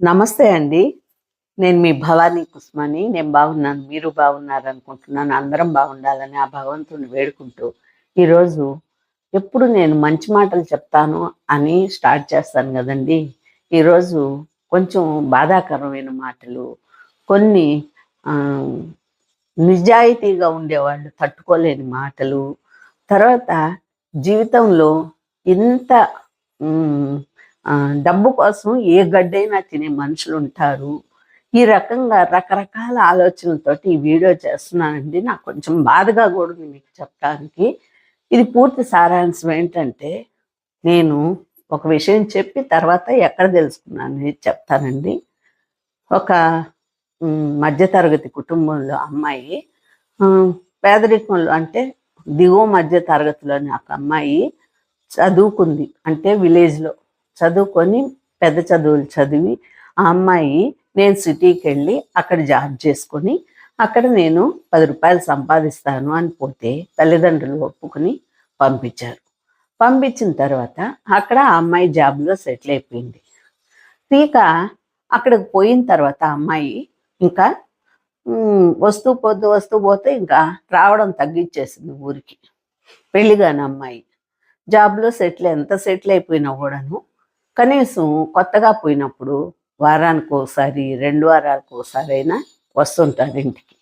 నమస్తే అండి. నేను మీ భవానీ కుస్మాని. నేను బాగున్నాను. మీరు బాగున్నారు అనుకుంటున్నాను అందరం బాగుండాలని ఆ భగవంతుని వేడుకుంటూ ఈరోజు ఎప్పుడు నేను మంచి మాటలు చెప్తాను అని స్టార్ట్ చేస్తాను కదండి. ఈరోజు కొంచెం బాధాకరమైన మాటలు కొన్ని ఆ, నిజాయితీగా ఉండేవాళ్ళు తట్టుకోలేని మాటలు తర్వాత జీవితంలో ఇంత ఉమ్, డబ్బు కోసం ఏ గడ్డైనా తినే మనుషులు ఉంటారు ఈ రకంగా రకరకాల ఆలోచనలతోటి ఈ వీడియో చేస్తున్నానండి. నాకు కొంచెం బాధగా కూడా మీకు చెప్పడానికి. ఇది పూర్తి సారాంశం ఏంటంటే నేను ఒక విషయం చెప్పి తర్వాత ఎక్కడ తెలుసుకున్నాను అనేది చెప్తానండి. ఒక మధ్యతరగతి కుటుంబంలో అమ్మాయి పేదరికంలో అంటే దిగువ మధ్య తరగతిలోని ఒక అమ్మాయి చదువుకుంది. అంటే విలేజ్లో. చదువుకొని పెద్ద చదువులు చదివి ఆ అమ్మాయి నేను సిటీకి వెళ్ళి అక్కడ జాబ్ చేసుకొని అక్కడ నేను పది రూపాయలు సంపాదిస్తాను అని పోతే తల్లిదండ్రులు ఒప్పుకొని పంపించారు. పంపించిన తర్వాత అక్కడ ఆ అమ్మాయి జాబ్లో సెటిల్ అయిపోయింది. తీక అక్కడికి పోయిన తర్వాత అమ్మాయి ఇంకా వస్తూ పోతూ వస్తూ పోతే ఇంకా రావడం తగ్గించేసింది ఊరికి. పెళ్ళిగాని అమ్మాయి జాబ్లో సెటిల్ ఎంత సెటిల్ అయిపోయినా కూడాను కనీసం కొత్తగా పోయినప్పుడు వారానికి ఒకసారి రెండు వారాలకు ఒకసారి అయినా వస్తుంటారు ఇంటికి.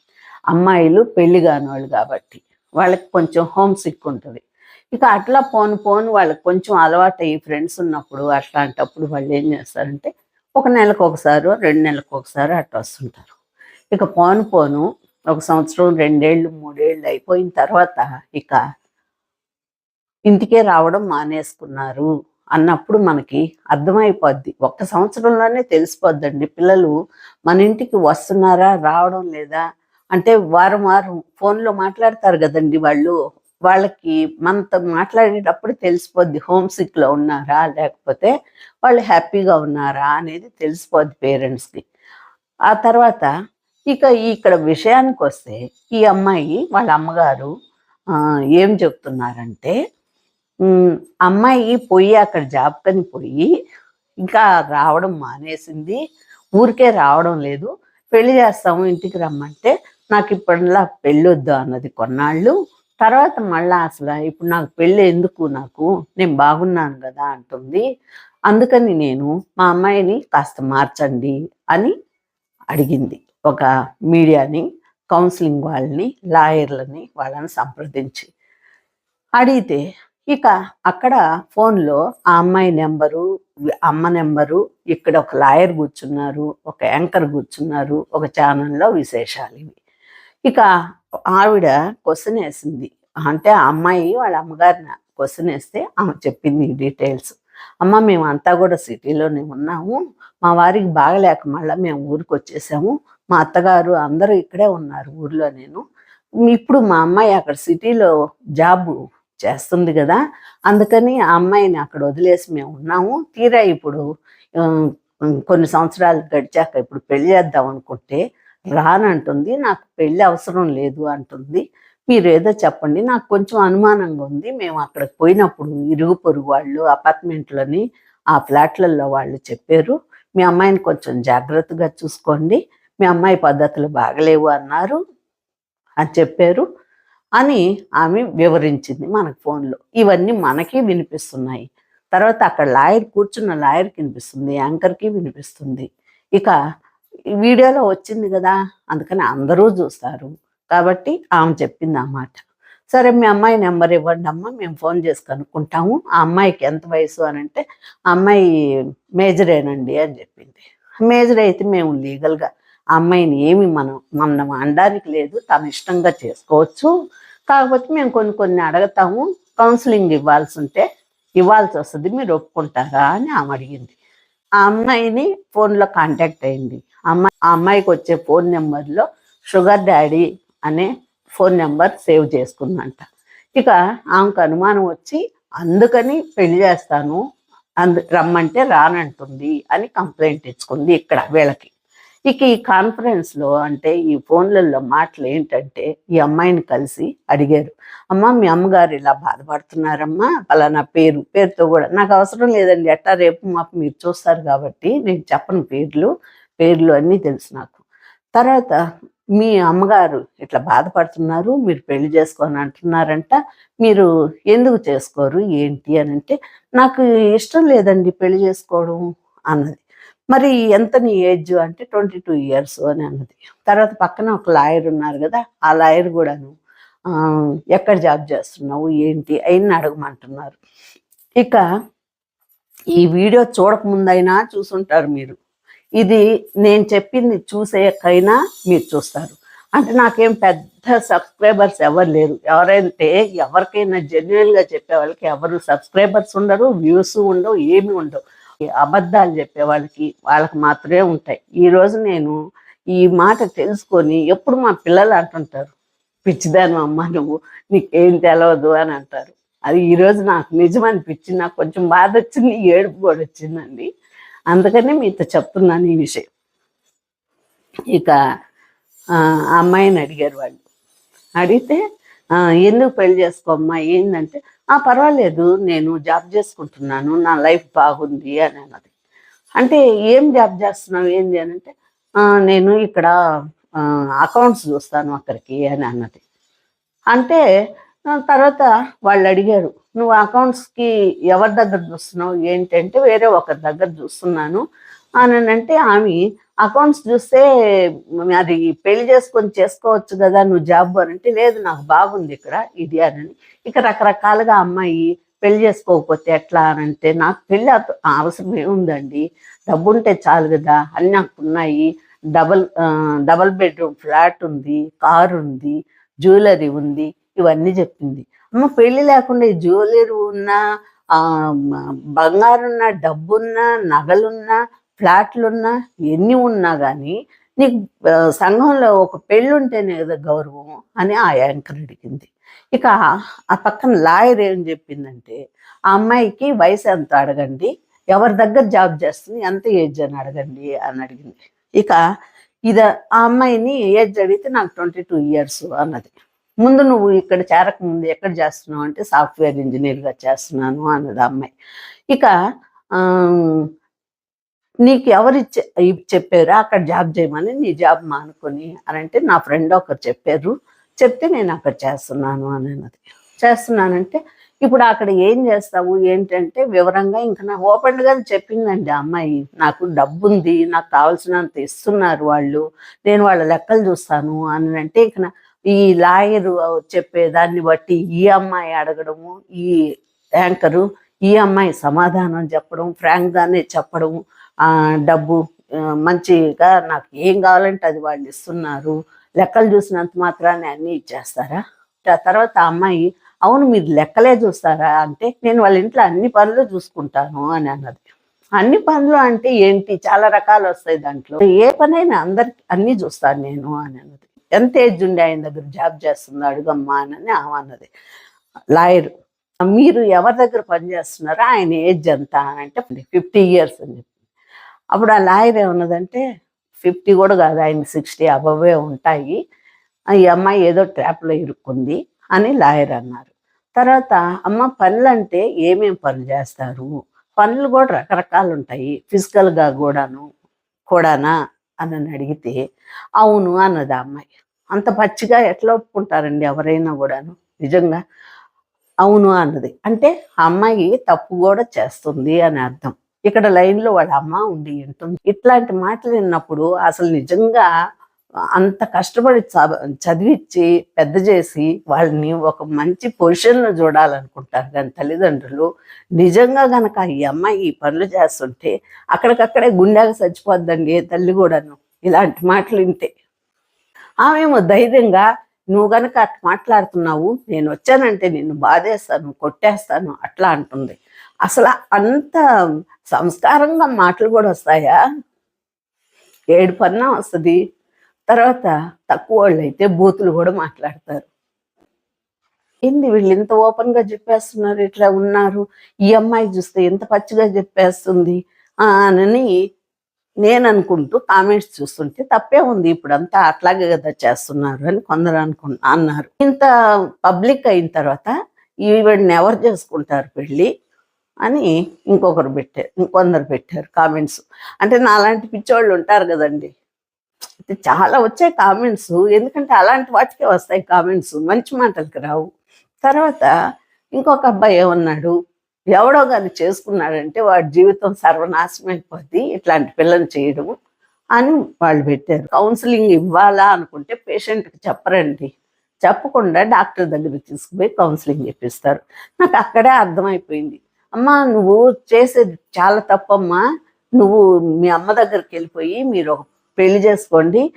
అమ్మాయిలు పెళ్ళి కాని వాళ్ళు కాబట్టి వాళ్ళకి కొంచెం హోమ్ సిక్ ఉంటుంది. ఇక అట్లా పోను పోను వాళ్ళకి కొంచెం అలవాటు అయ్యి ఫ్రెండ్స్ ఉన్నప్పుడు అట్లాంటప్పుడు వాళ్ళు ఏం చేస్తారంటే ఒక నెలకు ఒకసారి రెండు నెలలకు ఒకసారి అట్లా వస్తుంటారు. ఇక పోను పోను ఒక సంవత్సరం రెండేళ్ళు మూడేళ్ళు అయిపోయిన తర్వాత ఇక ఇంటికే రావడం మానేసుకున్నారు. అన్నప్పుడు మనకి అర్థమైపోద్ది. ఒక్క సంవత్సరంలోనే తెలిసిపోద్దండి. పిల్లలు మన ఇంటికి వస్తున్నారా రావడం లేదా? అంటే వారం వారం ఫోన్లో మాట్లాడతారు కదండి వాళ్ళు. వాళ్ళకి మనతో మాట్లాడేటప్పుడు తెలిసిపోద్ది హోమ్ సిక్లో ఉన్నారా లేకపోతే వాళ్ళు హ్యాపీగా ఉన్నారా అనేది తెలిసిపోద్ది పేరెంట్స్కి. ఆ తర్వాత ఇక ఇక్కడ విషయానికి వస్తే ఈ అమ్మాయి వాళ్ళ అమ్మగారు ఏం చెప్తున్నారంటే అమ్మాయి పోయి అక్కడ జాబ్ కని పోయి ఇంకా రావడం మానేసింది. ఊరికే రావడం లేదు. పెళ్ళి చేస్తాము ఇంటికి రమ్మంటే నాకు ఇప్పటిలా పెళ్ళి వద్దు అన్నది కొన్నాళ్ళు. తర్వాత మళ్ళా అసలు ఇప్పుడు నాకు పెళ్ళి ఎందుకు నాకు? నేను బాగున్నాను కదా అంటుంది. అందుకని నేను మా అమ్మాయిని కాస్త మార్చండి అని అడిగింది. ఒక మీడియాని కౌన్సిలింగ్ వాళ్ళని లాయర్లని వాళ్ళని సంప్రదించి. అడిగితే ఇక అక్కడ ఫోన్లో ఆ అమ్మాయి నెంబరు అమ్మ నెంబరు ఇక్కడ ఒక లాయర్ కూర్చున్నారు ఒక యాంకర్ కూర్చున్నారు ఒక ఛానల్లో విశేషాలు ఇవి. ఇక ఆవిడ క్వశ్చన్ వేసింది. అంటే ఆ అమ్మాయి వాళ్ళ అమ్మగారిని క్వశ్చన్ వేస్తే ఆమె చెప్పింది ఈ డీటెయిల్స్. అమ్మ మేము అంతా కూడా సిటీలోనే ఉన్నాము. మా వారికి బాగలేక మళ్ళీ మేము ఊరికి వచ్చేసాము. మా అత్తగారు అందరూ ఇక్కడే ఉన్నారు ఊర్లో నేను. ఇప్పుడు మా అమ్మాయి అక్కడ సిటీలో జాబ్ చేస్తుంది కదా. అందుకని ఆ అమ్మాయిని అక్కడ వదిలేసి మేము ఉన్నాము. తీరా ఇప్పుడు కొన్ని సంవత్సరాలు గడిచాక ఇప్పుడు పెళ్ళి చేద్దాం అనుకుంటే రానంటుంది. నాకు పెళ్ళి అవసరం లేదు అంటుంది. మీరు ఏదో చెప్పండి. నాకు కొంచెం అనుమానంగా ఉంది. మేము అక్కడికి పోయినప్పుడు ఇరుగు పొరుగు వాళ్ళు అపార్ట్మెంట్లని ఆ ఫ్లాట్లలో వాళ్ళు చెప్పారు. మీ అమ్మాయిని కొంచెం జాగ్రత్తగా చూసుకోండి. మీ అమ్మాయి పద్ధతులు బాగలేవు అన్నారు అని చెప్పారు. అని ఆమె వివరించింది మనకు ఫోన్లో. ఇవన్నీ మనకి వినిపిస్తున్నాయి. తర్వాత అక్కడ లాయర్ కూర్చున్న లాయర్కి వినిపిస్తుంది యాంకర్కి వినిపిస్తుంది. ఇక వీడియోలో వచ్చింది కదా అందుకని అందరూ చూస్తారు. కాబట్టి ఆమె చెప్పింది ఆ మాట. సరే మీ అమ్మాయి నెంబర్ ఇవ్వండి అమ్మ మేము ఫోన్ చేసి కనుక్కుంటాము. ఆ అమ్మాయికి ఎంత వయసు అని అంటే ఆ అమ్మాయి మేజరేనండి అని చెప్పింది. మేజర్ అయితే మేము లీగల్గా ఆ అమ్మాయిని ఏమి మనం మనం అనడానికి లేదు తన ఇష్టంగా చేసుకోవచ్చు. కాకపోతే మేము కొన్ని కొన్ని అడుగుతాము కౌన్సిలింగ్ ఇవ్వాల్సి ఉంటే ఇవ్వాల్సి వస్తుంది మీరు ఒప్పుకుంటారా అని ఆమె అడిగింది. ఆ అమ్మాయిని ఫోన్లో కాంటాక్ట్ అయింది. అమ్మాయి ఆ అమ్మాయికి వచ్చే ఫోన్ నెంబర్లో షుగర్ డాడీ అనే ఫోన్ నెంబర్ సేవ్ చేసుకుందంట. ఇక ఆమెకు అనుమానం వచ్చి అందుకని పెళ్ళి చేస్తాను అందు రమ్మంటే రానంటుంది అని కంప్లైంట్ ఇచ్చుకుంది ఇక్కడ వీళ్ళకి. ఇక ఈ కాన్ఫరెన్స్లో అంటే ఈ ఫోన్లలో మాటలు ఏంటంటే ఈ అమ్మాయిని కలిసి అడిగారు. అమ్మ మీ అమ్మగారు ఇలా బాధపడుతున్నారమ్మా పలానా పేరు పేరుతో కూడా నాకు అవసరం లేదండి. ఎట్టా రేపు మాకు మీరు చూస్తారు కాబట్టి నేను చెప్పను పేర్లు పేర్లు అన్నీ తెలుసు నాకు. తర్వాత మీ అమ్మగారు ఇట్లా బాధపడుతున్నారు మీరు పెళ్ళి చేసుకొని అంటున్నారంట మీరు ఎందుకు చేసుకోరు ఏంటి అని అంటే నాకు ఇష్టం లేదండి పెళ్ళి చేసుకోవడం అన్నది. మరి ఎంత నీ ఏజ్ అంటే ట్వంటీ టూ ఇయర్స్ అని అన్నది. తర్వాత పక్కన ఒక లాయర్ ఉన్నారు కదా ఆ లాయర్ కూడాను "ఆ, ఎక్కడ జాబ్ చేస్తున్నావు ఏంటి అయిన అడగమంటున్నారు. ఇక ఈ వీడియో చూడకముందైనా చూసుంటారు మీరు. ఇది నేను చెప్పింది చూసేకైనా మీరు చూస్తారు. అంటే నాకేం పెద్ద సబ్స్క్రైబర్స్ ఎవరు లేరు. ఎవరైతే ఎవరికైనా జెన్యున్గా చెప్పే వాళ్ళకి ఎవరు సబ్స్క్రైబర్స్ ఉండరు వ్యూస్ ఉండవు ఏమి ఉండవు. అబద్ధాలు చెప్పే వాళ్ళకి వాళ్ళకి మాత్రమే ఉంటాయి. ఈ రోజు నేను ఈ మాట తెలుసుకొని ఎప్పుడు మా పిల్లలు అంటుంటారు పిచ్చిదాను అమ్మ నువ్వు నీకేం తెలవదు అని అంటారు. అది ఈరోజు నాకు నిజం అనిపించింది నాకు కొంచెం బాధ వచ్చింది ఏడుపు కూడా వచ్చిందండి. అందుకని మీతో చెప్తున్నాను ఈ విషయం. ఇక ఆ అమ్మాయిని అడిగారు వాళ్ళు. అడిగితే ఎందుకు పెళ్ళి చేసుకోమ్మా ఏంటంటే ఆ పర్వాలేదు నేను జాబ్ చేసుకుంటున్నాను నా లైఫ్ బాగుంది అని అన్నది. అంటే ఏం జాబ్ చేస్తున్నావు ఏంది అని అంటే నేను ఇక్కడ అకౌంట్స్ చూస్తాను అక్కడికి అని అన్నది. అంటే తర్వాత వాళ్ళు అడిగారు నువ్వు అకౌంట్స్కి ఎవరి దగ్గర చూస్తున్నావు? ఏంటంటే వేరే ఒకరి దగ్గర చూస్తున్నాను అని అంటే ఆమె అకౌంట్స్ చూస్తే అది పెళ్ళి చేసుకొని చేసుకోవచ్చు కదా నువ్వు జాబ్ అని అంటే లేదు నాకు బాగుంది ఇక్కడ ఇది అని. ఇక రకరకాలుగా అమ్మాయి పెళ్ళి చేసుకోకపోతే ఎట్లా అని అంటే నాకు పెళ్ళి అవసరం ఏముందండి? డబ్బు ఉంటే చాలు కదా అన్ని నాకు ఉన్నాయి డబల్ డబల్ బెడ్రూమ్ ఫ్లాట్ ఉంది కారు ఉంది జ్యువెలరీ ఉంది ఇవన్నీ చెప్పింది. అమ్మ పెళ్ళి లేకుండా ఈ జ్యువెలరీ ఉన్నా బంగారు మ- బంగారున్నా డబ్బున్నా నగలున్నా ఫ్లాట్లున్నా ఎన్ని ఉన్నా కానీ నీకు సంఘంలో ఒక పెళ్ళి ఉంటేనే కదా గౌరవం అని ఆ యాంకర్ అడిగింది. ఇక ఆ పక్కన లాయర్ ఏం చెప్పిందంటే ఆ అమ్మాయికి వయసు ఎంత అడగండి ఎవరి దగ్గర జాబ్ చేస్తుంది ఎంత ఏజ్ అని అడగండి అని అడిగింది. ఇక ఇది ఆ అమ్మాయిని ఏజ్ అడిగితే నాకు ట్వంటీ టూ ఇయర్స్ అన్నది. ముందు నువ్వు ఇక్కడ చేరకముందు ఎక్కడ చేస్తున్నావు? అంటే సాఫ్ట్వేర్ ఇంజనీర్గా చేస్తున్నాను అన్నది ఆ అమ్మాయి. ఇక నీకు ఎవరు ఇచ్చే చెప్పారు అక్కడ జాబ్ చేయమని నీ జాబ్ మానుకొని అని అంటే నా ఫ్రెండ్ ఒకరు చెప్పారు. చెప్తే నేను అక్కడ చేస్తున్నాను అని అన్నది. చేస్తున్నానంటే ఇప్పుడు అక్కడ ఏం చేస్తావు? ఏంటంటే వివరంగా ఇంకా నా ఓపెన్గా చెప్పిందండి ఆ అమ్మాయి. నాకు డబ్బు ఉంది నాకు కావాల్సినంత ఇస్తున్నారు వాళ్ళు. నేను వాళ్ళ లెక్కలు చూస్తాను అని అంటే ఇక ఈ లాయరు చెప్పే దాన్ని బట్టి ఈ అమ్మాయి అడగడము ఈ యాంకరు ఈ అమ్మాయి సమాధానం చెప్పడం ఫ్రాంక్ దాన్ని చెప్పడం డబ్బు మంచిగా నాకు ఏం కావాలంటే అది వాళ్ళు ఇస్తున్నారు. లెక్కలు చూసినంత మాత్రాన్ని అన్ని ఇచ్చేస్తారా? ఆ తర్వాత ఆ అమ్మాయి అవును మీరు లెక్కలే చూస్తారా? అంటే నేను వాళ్ళ ఇంట్లో అన్ని పనులు చూసుకుంటాను అని అన్నది. అన్ని పనులు అంటే ఏంటి? చాలా రకాలు వస్తాయి దాంట్లో. ఏ పనైనా అందరికి అన్ని చూస్తాను నేను అని అన్నది. ఎంత ఏజ్ ఉండి ఆయన దగ్గర జాబ్ చేస్తుంది అడుగమ్మా అని ఆమె అన్నది. లాయర్ మీరు ఎవరి దగ్గర పనిచేస్తున్నారో ఆయన ఏజ్ ఎంత? అంటే ఫిఫ్టీ ఇయర్స్ అని చెప్పి. అప్పుడు ఆ లాయర్ ఏమన్నదంటే ఫిఫ్టీ కూడా కాదు ఆయన సిక్స్టీ అబవే ఉంటాయి. ఆ ఈ అమ్మాయి ఏదో ట్రాప్లో ఇరుక్కుంది అని లాయర్ అన్నారు. తర్వాత అమ్మ పనులు అంటే ఏమేం పనులు చేస్తారు? పనులు కూడా రకరకాలు ఉంటాయి ఫిజికల్గా కూడాను కూడానా? అని అడిగితే అవును అన్నది ఆ అమ్మాయి. అంత పచ్చిగా ఎట్లా ఒప్పుకుంటారండి ఎవరైనా కూడాను? నిజంగా? అవును అన్నది. అంటే ఆ అమ్మాయి తప్పు కూడా చేస్తుంది అని అర్థం. ఇక్కడ లైన్లో వాళ్ళ అమ్మ ఉండి ఉంటుంది. ఇట్లాంటి మాటలు విన్నప్పుడు అసలు నిజంగా అంత కష్టపడి చ- చదివించి పెద్ద చేసి వాళ్ళని ఒక మంచి పొజిషన్లో చూడాలనుకుంటారు కానీ తల్లిదండ్రులు నిజంగా గనక ఈ అమ్మాయి ఈ పనులు చేస్తుంటే అక్కడికక్కడే గుండెగా చచ్చిపోద్దండి ఏ తల్లి కూడాను. ఇలాంటి మాటలు వింటే. ఆమెమో ధైర్యంగా నువ్వు గనక అట్లా మాట్లాడుతున్నావు నేను వచ్చానంటే నిన్ను బాధేస్తాను కొట్టేస్తాను అట్లా అంటుంది. అసలు అంత సంస్కారంగా మాటలు కూడా వస్తాయా? ఏడు పన్నా వస్తుంది. తర్వాత తక్కువ వాళ్ళు అయితే బూతులు కూడా మాట్లాడతారు. ఏంది వీళ్ళు ఇంత ఓపెన్గా చెప్పేస్తున్నారు ఇట్లా ఉన్నారు? ఈ అమ్మాయి చూస్తే ఇంత పచ్చిగా చెప్పేస్తుంది. అని నేను అనుకుంటూ కామెంట్స్ చూస్తుంటే తప్పే ఉంది ఇప్పుడు అంతా అట్లాగే కదా చేస్తున్నారు అని కొందరు అనుకున్నా అన్నారు. ఇంత పబ్లిక్ అయిన తర్వాత ఈవిడ్ని ఎవరు చేసుకుంటారు పెళ్ళి? అని ఇంకొకరు పెట్టారు ఇంకొందరు పెట్టారు కామెంట్స్ అంటే నాలాంటి పిచ్చోళ్ళు ఉంటారు కదండి. అయితే చాలా వచ్చాయి కామెంట్స్ ఎందుకంటే అలాంటి వాటికే వస్తాయి కామెంట్స్ మంచి మాటలకి రావు. తర్వాత ఇంకొక అబ్బాయి ఏమన్నాడు? ఎవడో కానీ చేసుకున్నాడంటే వాడి జీవితం సర్వనాశనం అయిపోద్ది ఇట్లాంటి పిల్లని చేయడం అని వాళ్ళు పెట్టారు. కౌన్సిలింగ్ ఇవ్వాలా అనుకుంటే పేషెంట్కి చెప్పరండి. చెప్పకుండా డాక్టర్ దగ్గరికి తీసుకుపోయి కౌన్సిలింగ్ చెప్పిస్తారు నాకు అక్కడే అర్థమైపోయింది. అమ్మా నువ్వు చేసేది చాలా తప్పమ్మా. నువ్వు మీ అమ్మ దగ్గరికి వెళ్ళిపోయి మీరు పెళ్ళి చేసుకోండి.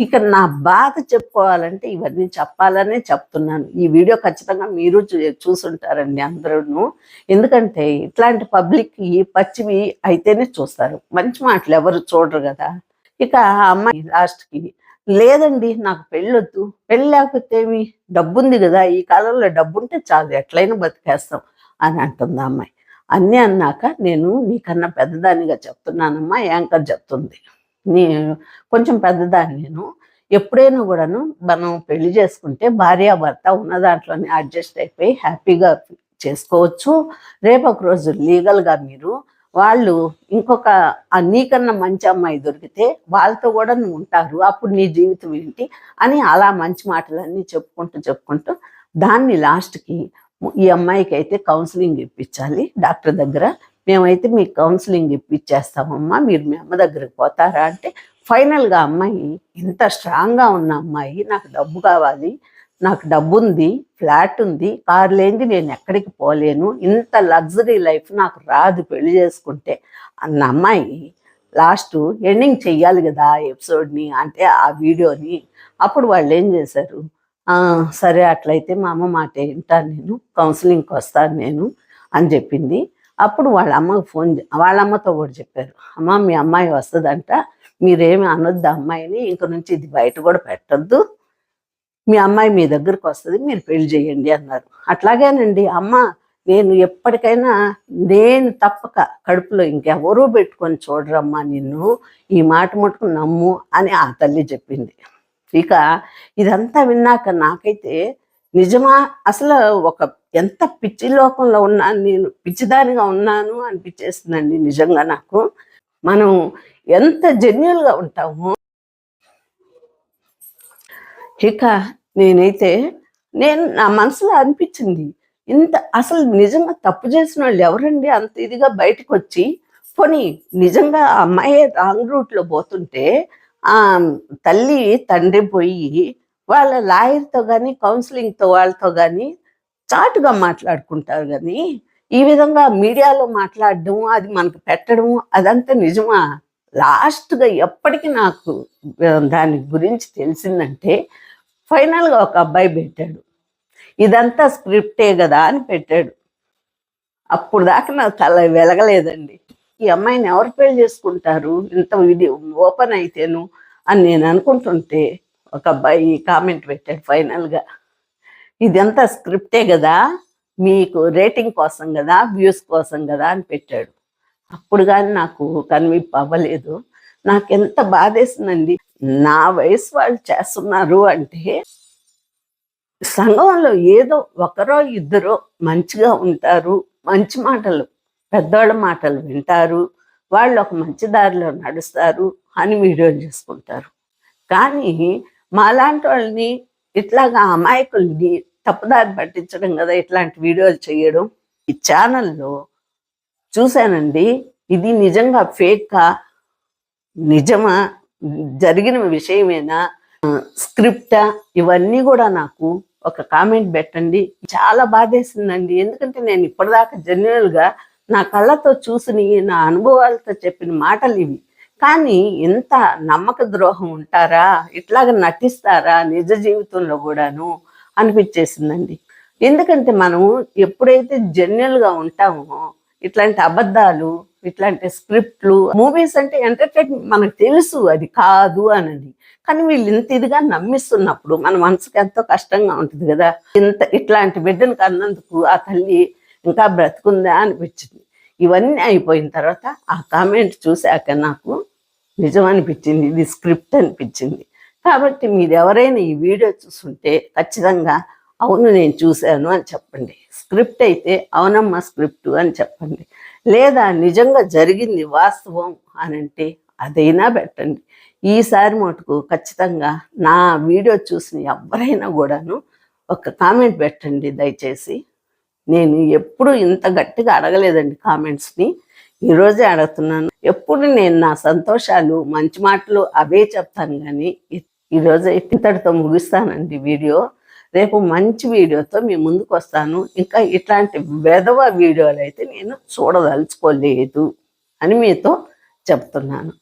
ఇక నా బాధ చెప్పుకోవాలంటే ఇవన్నీ చెప్పాలనే చెప్తున్నాను. ఈ వీడియో ఖచ్చితంగా మీరు చూ- చూసుంటారండి అందరూ ఎందుకంటే ఇట్లాంటి పబ్లిక్ ఈ పచ్చివి అయితేనే చూస్తారు. మంచి మాటలు ఎవరు చూడరు కదా. ఇక ఆ అమ్మాయి లాస్ట్కి లేదండి నాకు పెళ్ళొద్దు. పెళ్ళి లేకపోతే ఏమి? డబ్బు ఉంది కదా. ఈ కాలంలో డబ్బు ఉంటే చాలు. ఎట్లయినా బతికేస్తాం. అని అంటుంది అమ్మాయి. అన్నీ అన్నాక నేను నీకన్నా పెద్దదానిగా చెప్తున్నానమ్మా యాంకర్ చెప్తుంది. నీ కొంచెం పెద్దదాన్ని నేను. ఎప్పుడైనా కూడాను మనం పెళ్ళి చేసుకుంటే భార్యాభర్త ఉన్న దాంట్లోనే అడ్జస్ట్ అయిపోయి హ్యాపీగా చేసుకోవచ్చు. రేపు ఒక రోజు లీగల్గా మీరు వాళ్ళు ఇంకొక నీకన్నా మంచి అమ్మాయి దొరికితే వాళ్ళతో కూడా నువ్వు ఉంటారు. అప్పుడు నీ జీవితం ఏంటి అని అలా మంచి మాటలన్నీ చెప్పుకుంటూ చెప్పుకుంటూ దాన్ని లాస్ట్కి ఈ అమ్మాయికి అయితే కౌన్సిలింగ్ ఇప్పించాలి. డాక్టర్ దగ్గర మేమైతే మీకు కౌన్సిలింగ్ ఇప్పించేస్తామమ్మా. మీరు మీ అమ్మ దగ్గరకు పోతారా అంటే ఫైనల్గా అమ్మాయి ఇంత స్ట్రాంగ్గా ఉన్న అమ్మాయి నాకు డబ్బు కావాలి నాకు డబ్బు ఉంది ఫ్లాట్ ఉంది కార్ లేనిది నేను ఎక్కడికి పోలేను ఇంత లగ్జరీ లైఫ్ నాకు రాదు పెళ్ళి చేసుకుంటే అన్న అమ్మాయి లాస్ట్ ఎండింగ్ చెయ్యాలి కదా ఎపిసోడ్ని అంటే ఆ వీడియోని అప్పుడు వాళ్ళు ఏం చేశారు? సరే అట్లయితే మా అమ్మ మాట వింటాను నేను కౌన్సిలింగ్కి వస్తాను నేను అని చెప్పింది. అప్పుడు వాళ్ళ అమ్మకు ఫోన్ వాళ్ళ అమ్మతో కూడా చెప్పారు. అమ్మ మీ అమ్మాయి వస్తుందంట మీరేమి అనొద్దు ఆ అమ్మాయిని ఇంక నుంచి ఇది బయట కూడా పెట్టద్దు. మీ అమ్మాయి మీ దగ్గరకు వస్తుంది మీరు పెళ్ళి చేయండి అన్నారు. అట్లాగేనండి అమ్మ నేను ఎప్పటికైనా నేను తప్పక కడుపులో ఇంకెవరూ పెట్టుకొని చూడరమ్మా నిన్ను ఈ మాట మటుకు నమ్ము అని ఆ తల్లి చెప్పింది. ఇక ఇదంతా విన్నాక నాకైతే నిజమా? అసలు ఒక ఎంత పిచ్చి లోకంలో ఉన్నాను నేను పిచ్చిదానిగా ఉన్నాను అనిపించేస్తుందండి నిజంగా నాకు. మనం ఎంత జెన్యున్గా ఉంటాము. ఇక నేనైతే నేను నా మనసులో అనిపించింది ఇంత అసలు నిజంగా తప్పు చేసిన వాళ్ళు ఎవరండి? అంత ఇదిగా బయటకు వచ్చి పోనీ నిజంగా ఆ అమ్మాయి రాంగ్ రూట్లో పోతుంటే తల్లి తండ్రి పోయి వాళ్ళ లాయర్తో కానీ కౌన్సిలింగ్తో వాళ్ళతో కానీ చాటుగా మాట్లాడుకుంటారు కానీ ఈ విధంగా మీడియాలో మాట్లాడడం అది మనకు పెట్టడం అదంతా నిజమా? లాస్ట్గా ఎప్పటికీ నాకు దాని గురించి తెలిసిందంటే ఫైనల్గా ఒక అబ్బాయి పెట్టాడు. ఇదంతా స్క్రిప్టే కదా అని పెట్టాడు. అప్పుడు దాకా నాకు తల వెలగలేదండి. ఈ అమ్మాయిని ఎవరు పెళ్ళి చేసుకుంటారు? ఇంత ఇది ఓపెన్ అయితేను అని నేను అనుకుంటుంటే ఒక అబ్బాయి కామెంట్ పెట్టాడు ఫైనల్గా. ఇదంతా స్క్రిప్టే కదా? మీకు రేటింగ్ కోసం కదా? వ్యూస్ కోసం కదా? అని పెట్టాడు. అప్పుడు కానీ నాకు కన్విప్ అవ్వలేదు. నాకు ఎంత బాధేసిందండి. నా వయసు వాళ్ళు చేస్తున్నారు అంటే సంఘంలో ఏదో ఒకరో ఇద్దరో మంచిగా ఉంటారు మంచి మాటలు పెద్దవాళ్ళ మాటలు వింటారు వాళ్ళు ఒక మంచి దారిలో నడుస్తారు అని వీడియోలు చేసుకుంటారు. కానీ మాలాంటి వాళ్ళని ఇట్లాగా అమాయకుల్ని తప్పుదారి పట్టించడం కదా ఇట్లాంటి వీడియోలు చేయడం. ఈ ఛానల్లో చూశానండి ఇది నిజంగా ఫేకా నిజమా? జరిగిన విషయమేనా? స్క్రిప్టా? ఇవన్నీ కూడా నాకు ఒక కామెంట్ పెట్టండి. చాలా బాధేసిందండి. ఎందుకంటే నేను ఇప్పటిదాకా జనరల్గా నా కళ్ళతో చూసిన నా అనుభవాలతో చెప్పిన మాటలు ఇవి. కానీ ఇంత నమ్మక ద్రోహం ఉంటారా? ఇట్లాగ నటిస్తారా నిజ జీవితంలో కూడాను? అనిపించేసిందండి. ఎందుకంటే మనం ఎప్పుడైతే జన్యులుగా ఉంటామో ఇట్లాంటి అబద్ధాలు ఇట్లాంటి స్క్రిప్ట్లు మూవీస్ అంటే ఎంటర్టైన్మెంట్ మనకు తెలుసు అది కాదు అనేది కానీ వీళ్ళు ఇంత ఇదిగా నమ్మిస్తున్నప్పుడు మన మనసుకి ఎంతో కష్టంగా ఉంటుంది కదా? ఇంత ఇట్లాంటి బిడ్డను కన్నందుకు ఆ తల్లి ఇంకా బ్రతుకుందా అనిపించింది. ఇవన్నీ అయిపోయిన తర్వాత ఆ కామెంట్ చూశాక నాకు నిజం అనిపించింది ఇది స్క్రిప్ట్ అనిపించింది. కాబట్టి మీరు ఎవరైనా ఈ వీడియో చూస్తుంటే ఖచ్చితంగా అవును నేను చూశాను అని చెప్పండి. స్క్రిప్ట్ అయితే అవునమ్మా స్క్రిప్ట్ అని చెప్పండి. లేదా నిజంగా జరిగింది వాస్తవం అని అంటే అదైనా పెట్టండి. ఈసారి మటుకు ఖచ్చితంగా నా వీడియో చూసిన ఎవరైనా కూడాను ఒక కామెంట్ పెట్టండి దయచేసి. నేను ఎప్పుడు ఇంత గట్టిగా అడగలేదండి కామెంట్స్ని. ఈరోజే అడుగుతున్నాను. ఎప్పుడు నేను నా సంతోషాలు మంచి మాటలు అవే చెప్తాను కానీ ఈ- ఈరోజు ఇంతటితో ముగిస్తానండి వీడియో. రేపు మంచి వీడియోతో మీ ముందుకు వస్తాను. ఇంకా ఇట్లాంటి వెధవ వీడియోలు అయితే నేను చూడదలుచుకోలేదు అని మీతో చెప్తున్నాను.